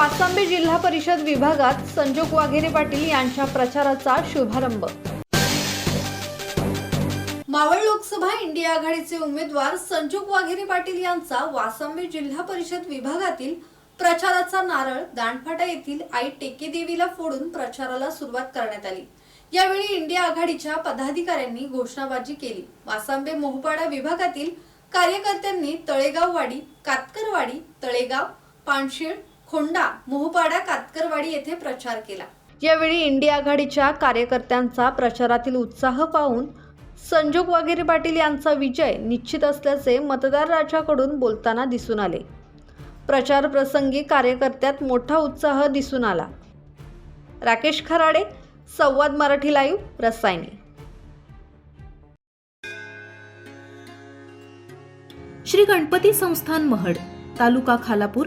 जिल्हा परिषद विभागात संजोग वाघेरे पाटील यांच्या प्रचाराचा शुभारंभ. मावळ लोकसभा इंडिया आघाडीचे उमेदवार संजोग वाघेरे पाटील यांचा वासंबी जिल्हा परिषद विभागातील प्रचाराचा नारळ दांडफाटा येथील आई टेकेदेवीला फोडून प्रचाराला सुरुवात करण्यात आली. यावेळी इंडिया आघाडीच्या पदाधिकाऱ्यांनी घोषणाबाजी केली. वासांबे मोहपाडा विभागातील कार्यकर्त्यांनी तळेगाववाडी कातकरवाडी तळेगाव पानशीळ खोंडा मोहपाडा कातकरवाडी येथे प्रचार केला. यावेळी इंडिया आघाडीच्या कार्यकर्त्यांचा प्रचारातील उत्साह पाहून संजोग वाघेरे पाटील यांचा विजय निश्चित असल्याचे मतदार राजाकडून बोलताना दिसून आले. प्रचार प्रसंगी कार्यकर्त्यात मोठा उत्साह दिसून आला. राकेश खराडे संवाद मराठी लाईव्ह रसायने. श्री गणपती संस्थान महड तालुका खालापूर